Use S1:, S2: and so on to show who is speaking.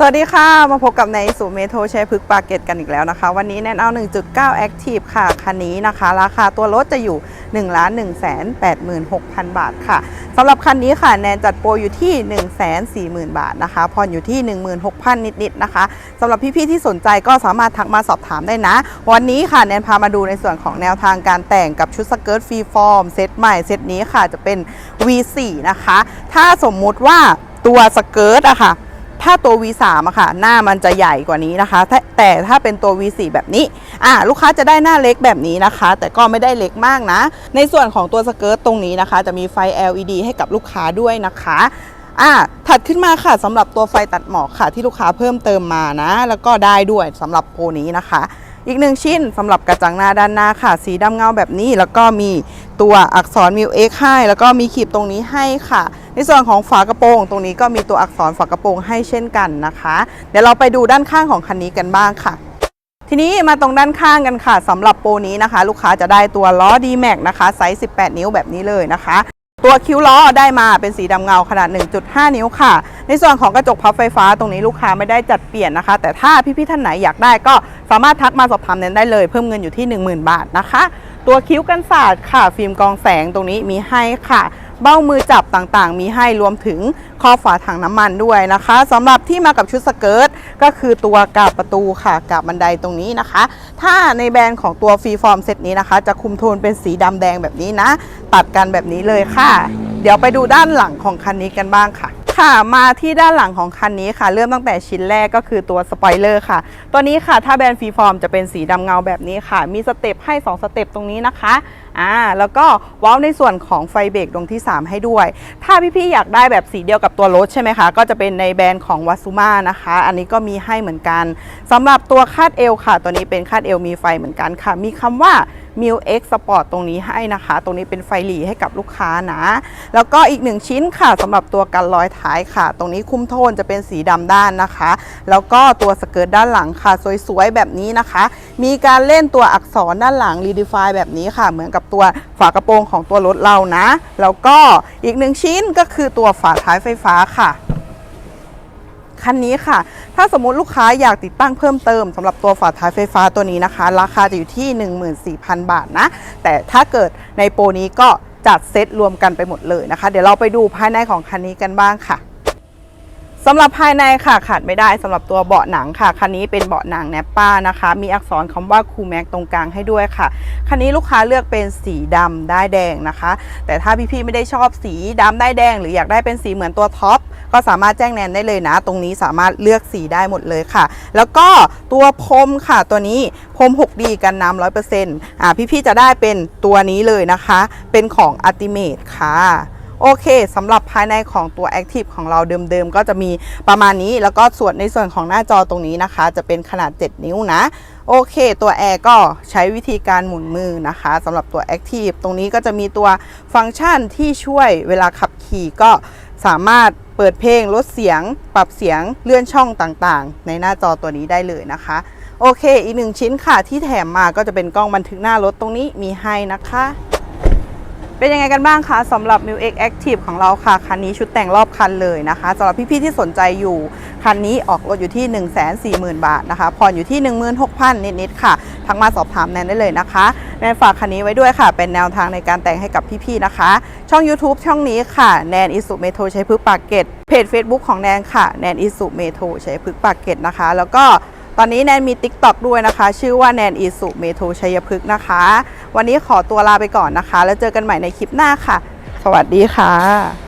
S1: สวัสดีค่ะ มาพบกับในสูเมโทใช้พึกปาเกตกันอีกแล้วนะคะ วันนี้แนนเอา 1.9 Active ค่ะ คันนี้นะคะ ราคาตัวรถจะอยู่ 1 1 8 6 0 0 0 บาทค่ะสำหรับคันนี้ค่ะ แนนจัดโปรอยู่ที่ 1 4 0 0 0 0 บาทนะคะผ่อนอยู่ที่ 16,000 นิดๆนะคะสำหรับพี่ๆที่สนใจก็สามารถทักมาสอบถามได้นะ วันนี้ค่ะ แนนพามาดูในส่วนของแนวทางการแต่งกับชุดสเกิร์ตฟรีฟอร์มเซตใหม่เซตนี้ค่ะจะเป็น V4 นะคะ ถ้าสมมุติว่าตัวสเกิร์ตอะค่ะ ถ้าตัว V3 อะค่ะ หน้ามันจะใหญ่กว่านี้นะคะ แต่ถ้าเป็นตัว V4 แบบนี้อ่าลูกค้าจะได้หน้าเล็กแบบนี้นะคะ แต่ก็ไม่ได้เล็กมากนะ ในส่วนของตัวสเกิร์ตตรงนี้นะคะ จะมีไฟ LED ให้กับลูกค้าด้วยนะคะอ่าถัดขึ้นมาค่ะสำหรับตัวไฟตัดหมอกค่ะ ที่ลูกค้าเพิ่มเติมมานะ แล้วก็ได้ด้วยสำหรับโปรนี้นะคะ อีกหนึ่งชิ้นสำหรับกระจังหน้าด้านหน้าค่ะ สีดำเงาแบบนี้ แล้วก็มีตัวอักษรมิวเอ็กให้แล้วก็มีขีดตรงนี้ให้ค่ะ ในส่วนของฝากระโปรง ตรงนี้ก็มีตัวอักษรฝากระโปรงให้เช่นกันนะคะ เดี๋ยวเราไปดูด้านข้างของคันนี้กันบ้างค่ะทีนี้มาตรงด้านข้างกันค่ะสำหรับโปรนี้นะคะ ลูกค้าจะได้ตัวล้อ D-Max นะคะไซส์ 18 นิ้วแบบนี้เลยนะคะ ตัวคิ้วล้อได้มาเป็นสีดำเงาขนาด 1.5 นิ้วค่ะ ในส่วนของกระจกพับไฟฟ้าตรงนี้ลูกค้าไม่ได้จัดเปลี่ยนนะคะ แต่ถ้าพี่ๆท่านไหนอยากได้ก็สามารถทักมาสอบถามเน้นได้เลย เพิ่มเงินอยู่ที่ 10,000 บาทนะคะ ตัวคิ้วกันศาสตร์ค่ะ ฟิล์มกองแสงตรงนี้มีให้ค่ะ เบ้ามือจับต่างๆ มีให้รวมถึงคอฝาถังน้ำมันด้วยนะคะสำหรับที่มากับชุดสเกิร์ตก็คือตัวกาบประตูค่ะกาบบันไดตรงนี้นะคะ ถ้าในแบรนด์ของตัวฟรีฟอร์มเซตนี้นะคะ จะคุมโทนเป็นสีดำแดงแบบนี้นะ ตัดกันแบบนี้เลยค่ะ เดี๋ยวไปดูด้านหลังของคันนี้กันบ้างค่ะ ค่ะ มาที่ด้านหลังของคันนี้ค่ะ เริ่มตั้งแต่ชิ้นแรกก็คือตัวสปอยเลอร์ค่ะ ตัวนี้ค่ะถ้าแบรนด์ฟรีฟอร์มจะเป็นสีดำเงาแบบนี้ค่ะ มีสเต็ปให้ 2 สเต็ปตรงนี้นะคะ อ่าแล้วก็ว้าวในส่วนของไฟเบรกดวงที่ 3 ให้ด้วย ถ้าพี่ๆอยากได้แบบสีเดียวกับตัวรถใช่ไหมคะ ก็จะเป็นในแบรนด์ของวัซูมานะคะ อันนี้ก็มีให้เหมือนกันสำหรับตัวคาดเอวค่ะ ตัวนี้เป็นคาดเอวมีไฟเหมือนกันค่ะ มีคำว่า m i l X Sport ตรงนี้ให้นะคะ ตรงนี้เป็นไฟหลีให้กับลูกค้านะ แล้วก็อีกหนึ่งชิ้นค่ะสำหรับตัวกันรอยท้ายค่ะ ตรงนี้คุ้มโทนจะเป็นสีดำด้านนะคะ แล้วก็ตัวสเกิร์ตด้านหลังค่ะ สวยๆ แบบนี้นะคะ มีการเล่นตัวอักษรด้านหลัง Redefine แบบนี้ค่ะ เหมือนกับตัวฝากระโปรงของตัวรถเรานะ แล้วก็อีกหนึ่งชิ้นก็คือตัวฝาท้ายไฟฟ้าค่ะคันนี้ค่ะ ถ้าสมมุติลูกค้าอยากติดตั้งเพิ่มเติมสำหรับตัวฝาท้ายไฟฟ้าตัวนี้นะคะ ราคาจะอยู่ที่ 14,000 บาทนะ แต่ถ้าเกิดในโปรนี้ก็จัดเซตรวมกันไปหมดเลยนะคะ เดี๋ยวเราไปดูภายในของคันนี้กันบ้างค่ะ สำหรับภายในค่ะขาดไม่ได้สำหรับตัวเบาะหนังค่ะคันนี้เป็นเบาะหนังแนปป้านะคะ มีอักษรคำว่าคูแม็กตรงกลางให้ด้วยค่ะคันนี้ลูกค้าเลือกเป็นสีดำได้แดงนะคะ แต่ถ้าพี่ๆไม่ได้ชอบสีดำได้แดง หรืออยากได้เป็นสีเหมือนตัวท็อปก็สามารถแจ้งแนนได้เลยนะ ตรงนี้สามารถเลือกสีได้หมดเลยค่ะ แล้วก็ตัวพรมค่ะตัวนี้พรม 6D กันน้ำร้อยเปอร์เซ็นต์อ่าพี่ๆจะได้เป็นตัวนี้เลยนะคะ เป็นของ Ultimate ค่ะ โอเคสำหรับภายในของตัว Active ของเราเดิมๆ ก็จะมีประมาณนี้ แล้วก็ส่วนในส่วนของหน้าจอตรงนี้นะคะ จะเป็นขนาด 7 นิ้วนะ โอเค ตัวแอร์ก็ใช้วิธีการหมุนมือนะคะสำหรับตัว Active ตรงนี้ก็จะมีตัวฟังก์ชันที่ช่วยเวลาขับขี่ก็สามารถเปิดเพลงลดเสียง ปรับเสียงเลื่อนช่องต่างๆ ในหน้าจอตัวนี้ได้เลยนะคะโอเค อีกหนึ่งชิ้นค่ะที่แถมมาก็จะเป็นกล้องบันทึกหน้ารถตรงนี้มีให้นะคะ เป็นยังไงกันบ้างคะสำหรับ m i l X Active ของเราค่ะ คันนี้ชุดแต่งรอบคันเลยนะคะสำหรับพี่ๆที่สนใจอยู่ คันนี้ออกรถอยู่ที่ 1 4 0 0 0 0 บาทนะคะผ่อนอยู่ที่ 16,000 นิดๆค่ะ ทักมาสอบถามแนนได้เลยนะคะแนนฝากคันนี้ไว้ด้วยค่ะ เป็นแนวทางในการแต่งให้กับพี่ๆนะคะ ช่อง YouTube ช่องนี้ค่ะแนนอิสุเมโทใช้พึกปากเกตเพจ Facebook ของแนนค่ะแนนอิสุเมโทใช้พึกปากเกตนะคะ แล้วก็ ตอนนี้แนนมี TikTok ด้วยนะคะ ชื่อว่าแนนอิสุเมโทชัยพฤกษ์นะคะ วันนี้ขอตัวลาไปก่อนนะคะ แล้วเจอกันใหม่ในคลิปหน้าค่ะ สวัสดีค่ะ